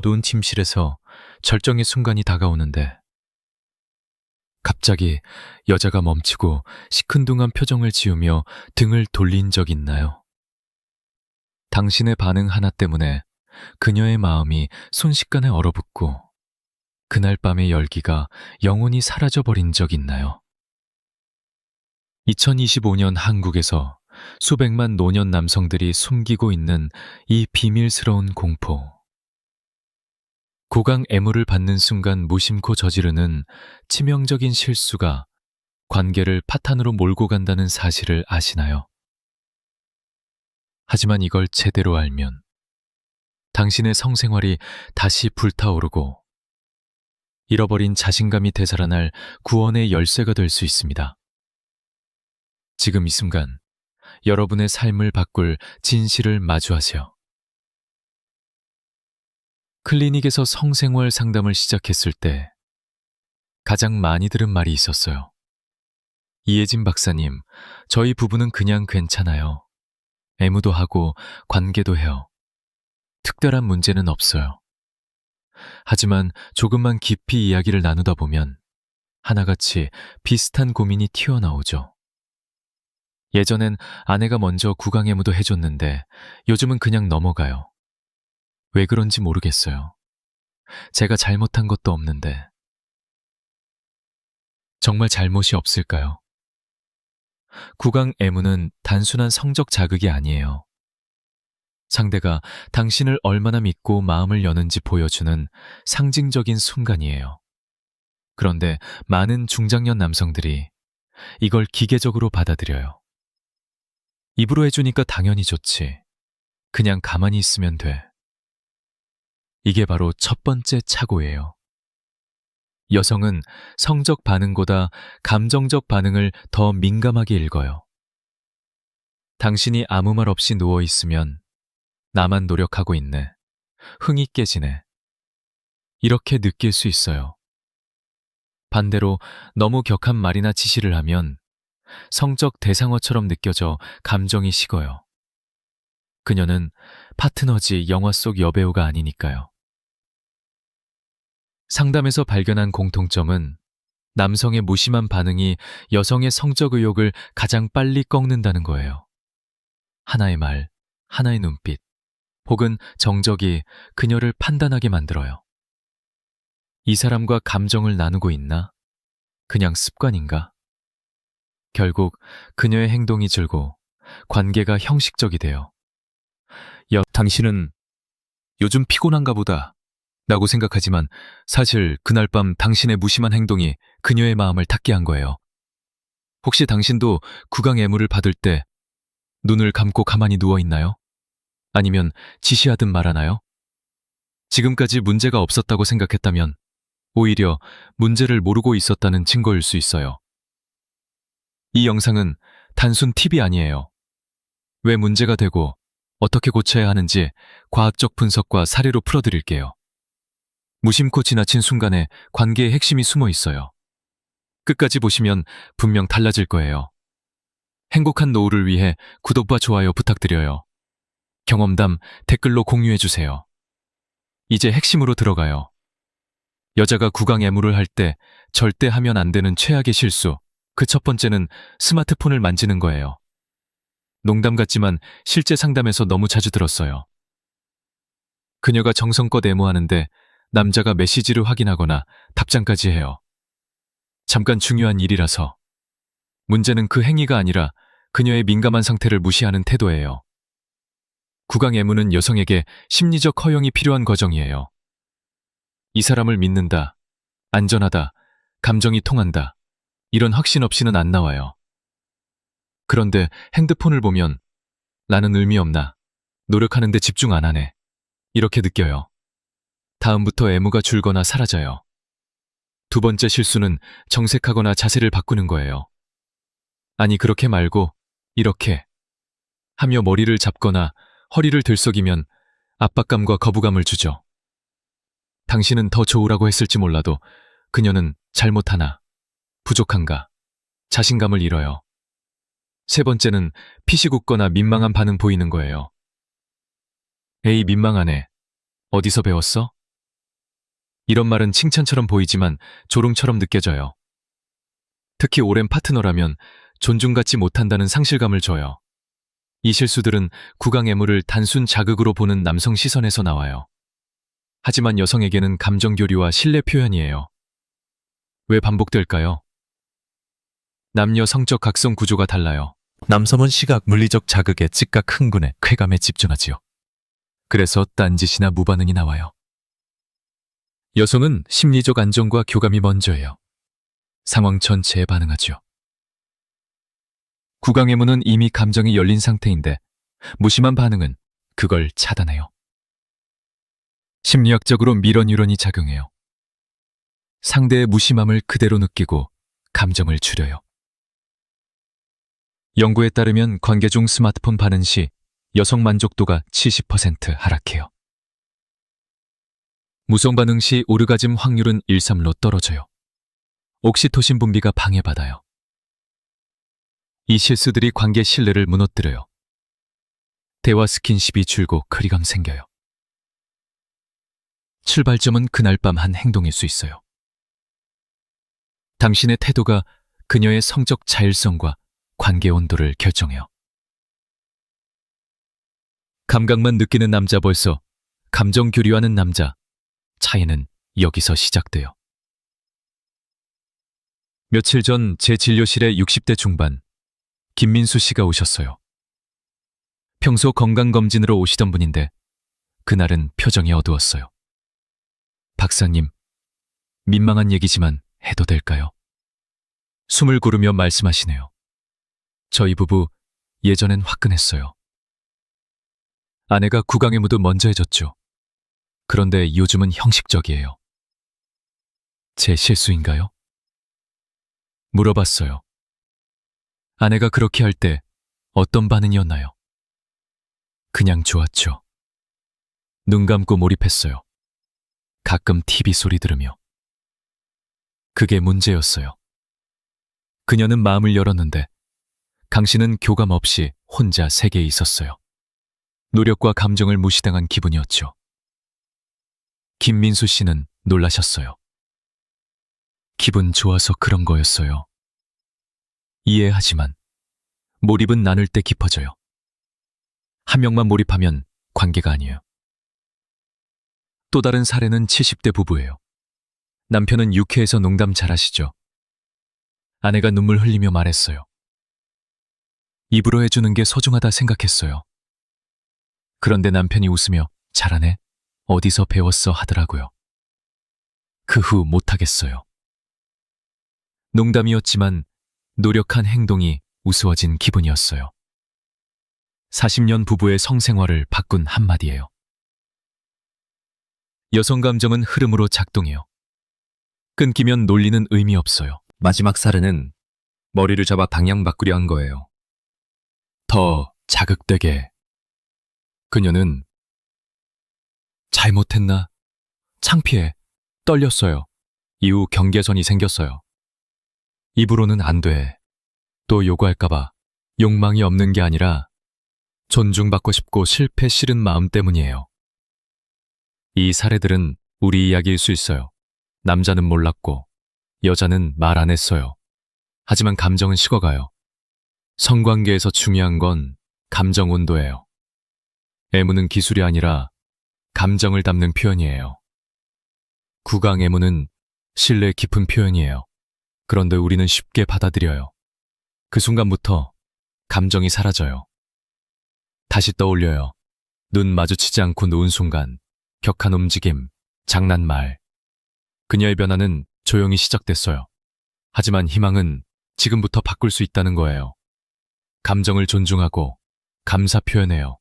어두운 침실에서 절정의 순간이 다가오는데 갑자기 여자가 멈추고 시큰둥한 표정을 지으며 등을 돌린 적 있나요? 당신의 반응 하나 때문에 그녀의 마음이 순식간에 얼어붙고 그날 밤의 열기가 영원히 사라져버린 적 있나요? 2025년 한국에서 수백만 노년 남성들이 숨기고 있는 이 비밀스러운 공포. 고강 애무를 받는 순간 무심코 저지르는 치명적인 실수가 관계를 파탄으로 몰고 간다는 사실을 아시나요? 하지만 이걸 제대로 알면 당신의 성생활이 다시 불타오르고 잃어버린 자신감이 되살아날 구원의 열쇠가 될 수 있습니다. 지금 이 순간 여러분의 삶을 바꿀 진실을 마주하세요. 클리닉에서 성생활 상담을 시작했을 때 가장 많이 들은 말이 있었어요. 이혜진 박사님, 저희 부부는 그냥 괜찮아요. 애무도 하고 관계도 해요. 특별한 문제는 없어요. 하지만 조금만 깊이 이야기를 나누다 보면 하나같이 비슷한 고민이 튀어나오죠. 예전엔 아내가 먼저 구강애무도 해줬는데 요즘은 그냥 넘어가요. 왜 그런지 모르겠어요. 제가 잘못한 것도 없는데. 정말 잘못이 없을까요? 구강 애무는 단순한 성적 자극이 아니에요. 상대가 당신을 얼마나 믿고 마음을 여는지 보여주는 상징적인 순간이에요. 그런데 많은 중장년 남성들이 이걸 기계적으로 받아들여요. 입으로 해주니까 당연히 좋지. 그냥 가만히 있으면 돼. 이게 바로 첫 번째 착오예요. 여성은 성적 반응보다 감정적 반응을 더 민감하게 읽어요. 당신이 아무 말 없이 누워 있으면 나만 노력하고 있네. 흥이 깨지네. 이렇게 느낄 수 있어요. 반대로 너무 격한 말이나 지시를 하면 성적 대상어처럼 느껴져 감정이 식어요. 그녀는 파트너지 영화 속 여배우가 아니니까요. 상담에서 발견한 공통점은 남성의 무심한 반응이 여성의 성적 의욕을 가장 빨리 꺾는다는 거예요. 하나의 말, 하나의 눈빛, 혹은 정적이 그녀를 판단하게 만들어요. 이 사람과 감정을 나누고 있나? 그냥 습관인가? 결국 그녀의 행동이 줄고 관계가 형식적이 돼요. 여, 당신은 요즘 피곤한가 보다. 라고 생각하지만 사실 그날 밤 당신의 무심한 행동이 그녀의 마음을 닫게 한 거예요. 혹시 당신도 구강 애무를 받을 때 눈을 감고 가만히 누워 있나요? 아니면 지시하듯 말하나요? 지금까지 문제가 없었다고 생각했다면 오히려 문제를 모르고 있었다는 증거일 수 있어요. 이 영상은 단순 팁이 아니에요. 왜 문제가 되고 어떻게 고쳐야 하는지 과학적 분석과 사례로 풀어드릴게요. 무심코 지나친 순간에 관계의 핵심이 숨어 있어요. 끝까지 보시면 분명 달라질 거예요. 행복한 노후를 위해 구독과 좋아요 부탁드려요. 경험담 댓글로 공유해주세요. 이제 핵심으로 들어가요. 여자가 구강 애무를 할 때 절대 하면 안 되는 최악의 실수. 그 첫 번째는 스마트폰을 만지는 거예요. 농담 같지만 실제 상담에서 너무 자주 들었어요. 그녀가 정성껏 애무하는데 남자가 메시지를 확인하거나 답장까지 해요. 잠깐 중요한 일이라서. 문제는 그 행위가 아니라 그녀의 민감한 상태를 무시하는 태도예요. 구강 애무는 여성에게 심리적 허용이 필요한 과정이에요. 이 사람을 믿는다, 안전하다, 감정이 통한다. 이런 확신 없이는 안 나와요. 그런데 핸드폰을 보면 나는 의미 없나, 노력하는데 집중 안 하네. 이렇게 느껴요. 다음부터 애무가 줄거나 사라져요. 두 번째 실수는 정색하거나 자세를 바꾸는 거예요. 아니, 그렇게 말고, 이렇게. 하며 머리를 잡거나 허리를 들썩이면 압박감과 거부감을 주죠. 당신은 더 좋으라고 했을지 몰라도 그녀는 잘못하나, 부족한가, 자신감을 잃어요. 세 번째는 피시 굳거나 민망한 반응 보이는 거예요. 에이, 민망하네. 어디서 배웠어? 이런 말은 칭찬처럼 보이지만 조롱처럼 느껴져요. 특히 오랜 파트너라면 존중받지 못한다는 상실감을 줘요. 이 실수들은 구강 애무를 단순 자극으로 보는 남성 시선에서 나와요. 하지만 여성에게는 감정 교류와 신뢰 표현이에요. 왜 반복될까요? 남녀 성적 각성 구조가 달라요. 남성은 시각, 물리적 자극에 즉각 흥분에 쾌감에 집중하지요. 그래서 딴짓이나 무반응이 나와요. 여성은 심리적 안정과 교감이 먼저예요. 상황 전체에 반응하죠. 구강의 문은 이미 감정이 열린 상태인데 무심한 반응은 그걸 차단해요. 심리학적으로 미러 뉴런이 작용해요. 상대의 무심함을 그대로 느끼고 감정을 줄여요. 연구에 따르면 관계 중 스마트폰 반응 시 여성 만족도가 70% 하락해요. 무성 반응 시 오르가즘 확률은 1, 3로 떨어져요. 옥시토신 분비가 방해받아요. 이 실수들이 관계 신뢰를 무너뜨려요. 대화 스킨십이 줄고 거리감 생겨요. 출발점은 그날 밤 한 행동일 수 있어요. 당신의 태도가 그녀의 성적 자율성과 관계 온도를 결정해요. 감각만 느끼는 남자 벌써 감정 교류하는 남자 차이는 여기서 시작돼요. 며칠 전 제 진료실에 60대 중반 김민수 씨가 오셨어요. 평소 건강검진으로 오시던 분인데 그날은 표정이 어두웠어요. 박사님, 민망한 얘기지만 해도 될까요? 숨을 고르며 말씀하시네요. 저희 부부 예전엔 화끈했어요. 아내가 구강의 무도 먼저 해줬죠. 그런데 요즘은 형식적이에요. 제 실수인가요? 물어봤어요. 아내가 그렇게 할 때 어떤 반응이었나요? 그냥 좋았죠. 눈 감고 몰입했어요. 가끔 TV 소리 들으며. 그게 문제였어요. 그녀는 마음을 열었는데 강 씨는 교감 없이 혼자 세계에 있었어요. 노력과 감정을 무시당한 기분이었죠. 김민수 씨는 놀라셨어요. 기분 좋아서 그런 거였어요. 이해하지만 몰입은 나눌 때 깊어져요. 한 명만 몰입하면 관계가 아니에요. 또 다른 사례는 70대 부부예요. 남편은 육회에서 농담 잘하시죠. 아내가 눈물 흘리며 말했어요. 입으로 해주는 게 소중하다 생각했어요. 그런데 남편이 웃으며 잘하네. 어디서 배웠어 하더라고요. 그 후 못하겠어요. 농담이었지만 노력한 행동이 우스워진 기분이었어요. 40년 부부의 성생활을 바꾼 한마디예요. 여성 감정은 흐름으로 작동해요. 끊기면 논리는 의미 없어요. 마지막 사례는 머리를 잡아 방향 바꾸려 한 거예요. 더 자극되게. 그녀는 잘못했나? 창피해. 떨렸어요. 이후 경계선이 생겼어요. 입으로는 안 돼. 또 요구할까봐 욕망이 없는 게 아니라 존중받고 싶고 실패 싫은 마음 때문이에요. 이 사례들은 우리 이야기일 수 있어요. 남자는 몰랐고 여자는 말 안 했어요. 하지만 감정은 식어가요. 성관계에서 중요한 건 감정 온도예요. 애무는 기술이 아니라 감정을 담는 표현이에요. 구강 애무는 신뢰 깊은 표현이에요. 그런데 우리는 쉽게 받아들여요. 그 순간부터 감정이 사라져요. 다시 떠올려요. 눈 마주치지 않고 누운 순간, 격한 움직임, 장난말. 그녀의 변화는 조용히 시작됐어요. 하지만 희망은 지금부터 바꿀 수 있다는 거예요. 감정을 존중하고 감사 표현해요.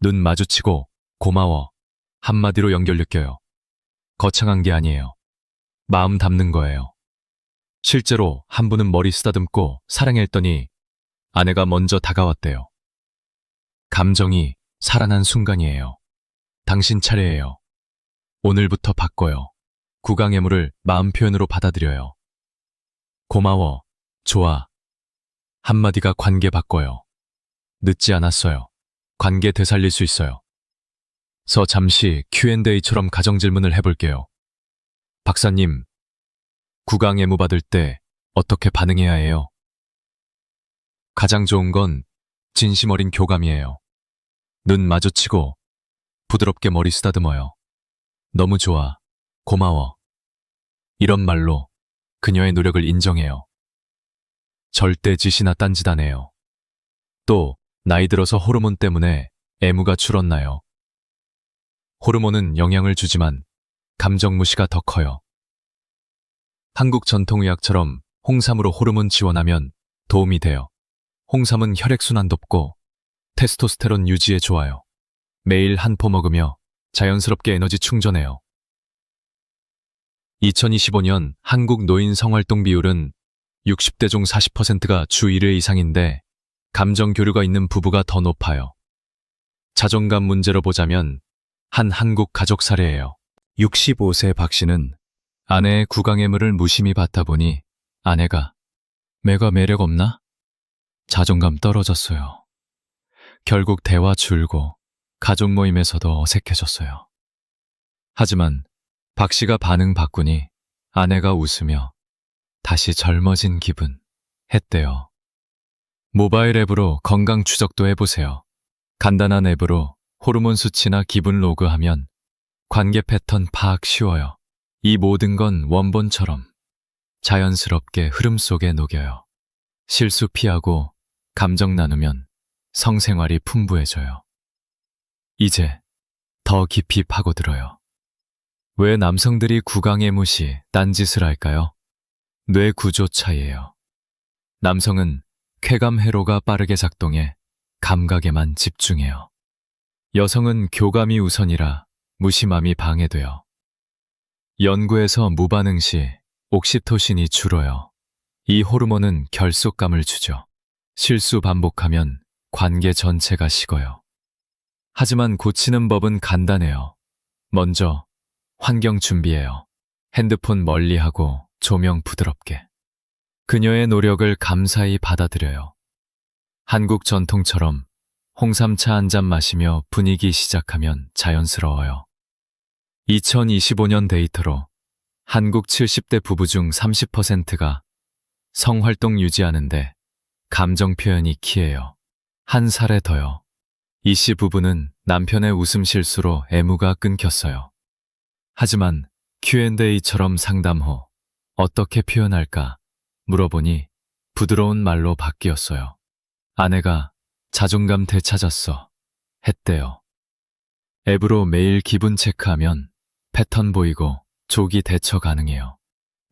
눈 마주치고 고마워. 한마디로 연결 느껴요. 거창한 게 아니에요. 마음 담는 거예요. 실제로 한 분은 머리 쓰다듬고 사랑했더니 아내가 먼저 다가왔대요. 감정이 살아난 순간이에요. 당신 차례예요. 오늘부터 바꿔요. 구강 애물을 마음 표현으로 받아들여요. 고마워. 좋아. 한마디가 관계 바꿔요. 늦지 않았어요. 관계 되살릴 수 있어요. 서 잠시 Q&A처럼 가정 질문을 해볼게요. 박사님, 구강 애무 받을 때 어떻게 반응해야 해요? 가장 좋은 건 진심 어린 교감이에요. 눈 마주치고 부드럽게 머리 쓰다듬어요. 너무 좋아. 고마워. 이런 말로 그녀의 노력을 인정해요. 절대 짓이나 딴짓 안 해요. 또 나이 들어서 호르몬 때문에 애무가 줄었나요? 호르몬은 영향을 주지만 감정 무시가 더 커요. 한국 전통의학처럼 홍삼으로 호르몬 지원하면 도움이 돼요. 홍삼은 혈액순환 돕고 테스토스테론 유지에 좋아요. 매일 한 포 먹으며 자연스럽게 에너지 충전해요. 2025년 한국 노인 성활동 비율은 60대 중 40%가 주 1회 이상인데 감정 교류가 있는 부부가 더 높아요. 자존감 문제로 보자면 한 한국 가족 사례예요. 65세 박 씨는 아내의 구강애물을 무심히 받다 보니 아내가 매가 매력 없나? 자존감 떨어졌어요. 결국 대화 줄고 가족 모임에서도 어색해졌어요. 하지만 박 씨가 반응 바꾸니 아내가 웃으며 다시 젊어진 기분 했대요. 모바일 앱으로 건강 추적도 해보세요. 간단한 앱으로 호르몬 수치나 기분 로그 하면 관계 패턴 파악 쉬워요. 이 모든 건 원본처럼 자연스럽게 흐름 속에 녹여요. 실수 피하고 감정 나누면 성생활이 풍부해져요. 이제 더 깊이 파고들어요. 왜 남성들이 구강의 무시, 딴짓을 할까요? 뇌 구조 차이예요. 남성은 쾌감 회로가 빠르게 작동해 감각에만 집중해요. 여성은 교감이 우선이라 무심함이 방해돼요. 연구에서 무반응 시 옥시토신이 줄어요. 이 호르몬은 결속감을 주죠. 실수 반복하면 관계 전체가 식어요. 하지만 고치는 법은 간단해요. 먼저 환경 준비해요. 핸드폰 멀리하고 조명 부드럽게. 그녀의 노력을 감사히 받아들여요. 한국 전통처럼 홍삼차 한 잔 마시며 분위기 시작하면 자연스러워요. 2025년 데이터로 한국 70대 부부 중 30%가 성활동 유지하는데 감정 표현이 키예요. 한 살에 더요. 이 씨 부부는 남편의 웃음 실수로 애무가 끊겼어요. 하지만 Q&A처럼 상담 후 어떻게 표현할까 물어보니 부드러운 말로 바뀌었어요. 아내가 자존감 되찾았어. 했대요. 앱으로 매일 기분 체크하면 패턴 보이고 조기 대처 가능해요.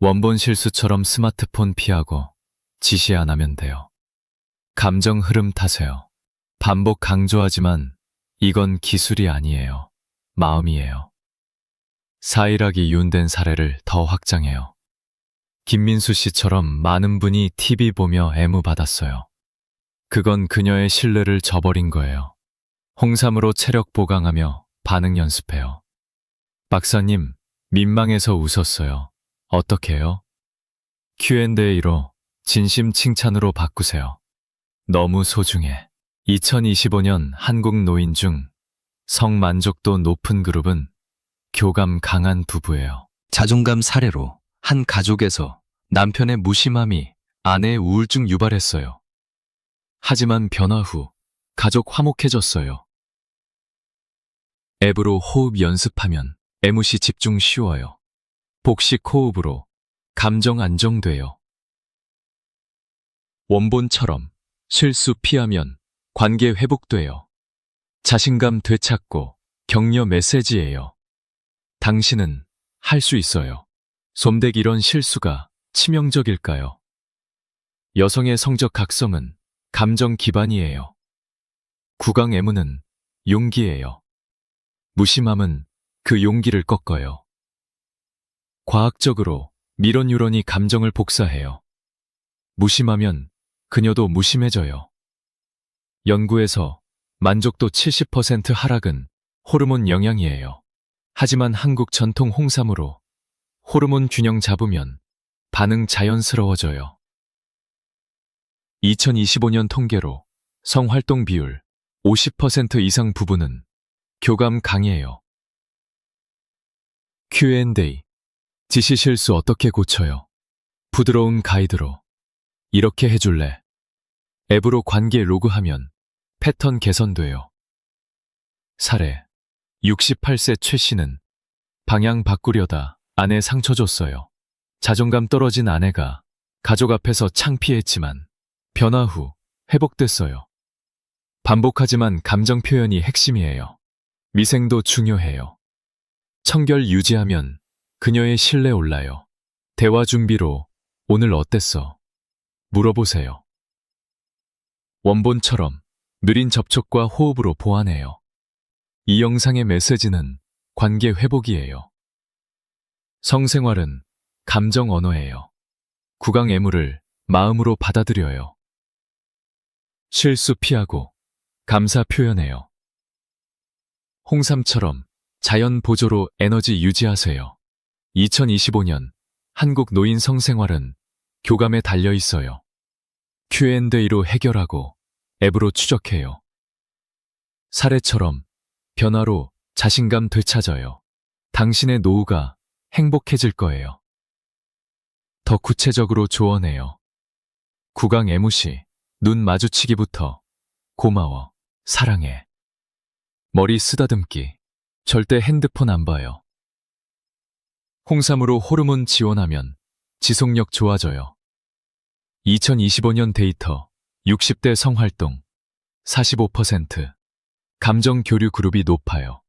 원본 실수처럼 스마트폰 피하고 지시 안 하면 돼요. 감정 흐름 타세요. 반복 강조하지만 이건 기술이 아니에요. 마음이에요. 사일학이 윤된 사례를 더 확장해요. 김민수 씨처럼 많은 분이 TV 보며 애무 받았어요. 그건 그녀의 신뢰를 저버린 거예요. 홍삼으로 체력 보강하며 반응 연습해요. 박사님, 민망해서 웃었어요. 어떻게 해요? Q&A로 진심 칭찬으로 바꾸세요. 너무 소중해. 2025년 한국 노인 중 성만족도 높은 그룹은 교감 강한 부부예요. 자존감 사례로 한 가족에서 남편의 무심함이 아내의 우울증 유발했어요. 하지만 변화 후 가족 화목해졌어요. 앱으로 호흡 연습하면 애무시 집중 쉬워요. 복식 호흡으로 감정 안정돼요. 원본처럼 실수 피하면 관계 회복돼요. 자신감 되찾고 격려 메시지예요. 당신은 할 수 있어요. 솜댁 이런 실수가 치명적일까요? 여성의 성적 각성은 감정 기반이에요. 구강 애무는 용기예요. 무심함은 그 용기를 꺾어요. 과학적으로 미론 뉴런이 감정을 복사해요. 무심하면 그녀도 무심해져요. 연구에서 만족도 70% 하락은 호르몬 영향이에요. 하지만 한국 전통 홍삼으로 호르몬 균형 잡으면 반응 자연스러워져요. 2025년 통계로 성활동 비율 50% 이상 부부는 교감 강해요. Q&A 지시 실수 어떻게 고쳐요? 부드러운 가이드로. 이렇게 해줄래? 앱으로 관계 로그하면 패턴 개선돼요. 사례. 68세 최 씨는 방향 바꾸려다 아내 상처 줬어요. 자존감 떨어진 아내가 가족 앞에서 창피했지만 변화 후 회복됐어요. 반복하지만 감정 표현이 핵심이에요. 미생도 중요해요. 청결 유지하면 그녀의 신뢰 올라요. 대화 준비로 오늘 어땠어? 물어보세요. 원본처럼 느린 접촉과 호흡으로 보완해요. 이 영상의 메시지는 관계 회복이에요. 성생활은 감정 언어예요. 구강 애무를 마음으로 받아들여요. 실수 피하고 감사 표현해요. 홍삼처럼 자연 보조로 에너지 유지하세요. 2025년 한국 노인 성생활은 교감에 달려 있어요. Q&A로 해결하고 앱으로 추적해요. 사례처럼 변화로 자신감 되찾아요. 당신의 노후가 행복해질 거예요. 더 구체적으로 조언해요. 구강 애무시, 눈 마주치기부터 고마워, 사랑해. 머리 쓰다듬기, 절대 핸드폰 안 봐요. 홍삼으로 호르몬 지원하면 지속력 좋아져요. 2025년 데이터 60대 성활동 45% 감정 교류 그룹이 높아요.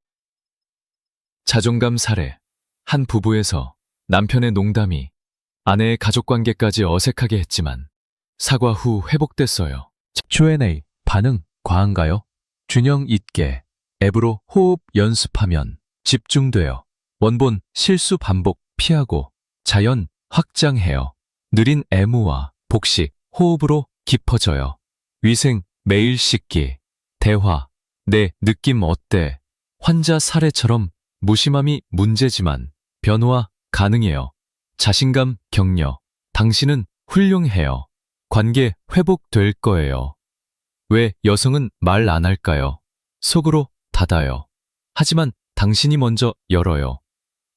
자존감 사례 한 부부에서 남편의 농담이 아내의 가족 관계까지 어색하게 했지만 사과 후 회복됐어요. Q&A 반응 과한가요? 균형 있게 앱으로 호흡 연습하면 집중돼요. 원본 실수 반복 피하고 자연 확장해요. 느린 애무와 복식 호흡으로 깊어져요. 위생 매일 씻기 대화 내 느낌 어때? 환자 사례처럼 무심함이 문제지만 변화 가능해요. 자신감 격려 당신은 훌륭해요. 관계 회복될 거예요. 왜 여성은 말 안 할까요? 속으로 닫아요. 하지만 당신이 먼저 열어요.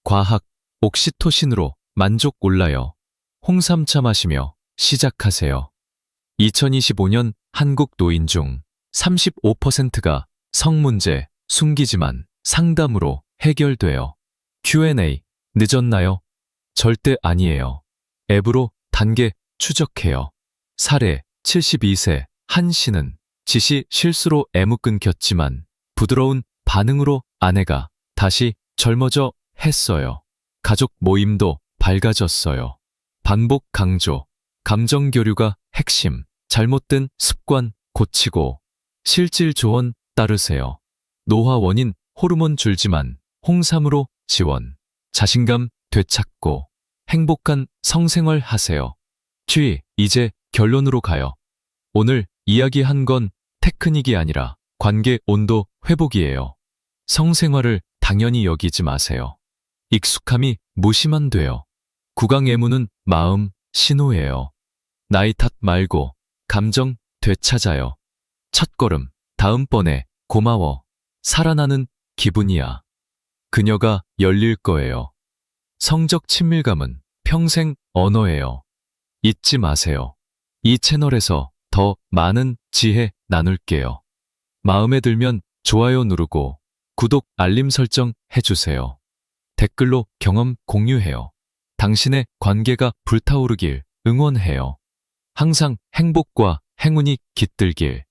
과학, 옥시토신으로 만족 올라요. 홍삼차 마시며 시작하세요. 2025년 한국 노인 중 35%가 성문제 숨기지만 상담으로 해결돼요. Q&A 늦었나요? 절대 아니에요. 앱으로 단계 추적해요. 사례 72세 한 씨는 지시 실수로 애무 끊겼지만 부드러운 반응으로 아내가 다시 젊어져 했어요. 가족 모임도 밝아졌어요. 반복 강조, 감정 교류가 핵심, 잘못된 습관 고치고 실질 조언 따르세요. 노화 원인 호르몬 줄지만 홍삼으로 지원, 자신감 되찾고 행복한 성생활 하세요. 취, 이제 결론으로 가요. 오늘 이야기한 건 테크닉이 아니라 관계 온도 회복이에요. 성생활을 당연히 여기지 마세요. 익숙함이 무심한 돼요. 구강 애무는 마음 신호예요. 나이 탓 말고 감정 되찾아요. 첫걸음 다음번에 고마워 살아나는 기분이야. 그녀가 열릴 거예요. 성적 친밀감은 평생 언어예요. 잊지 마세요. 이 채널에서 더 많은 지혜 나눌게요. 마음에 들면 좋아요 누르고 구독 알림 설정 해주세요. 댓글로 경험 공유해요. 당신의 관계가 불타오르길 응원해요. 항상 행복과 행운이 깃들길.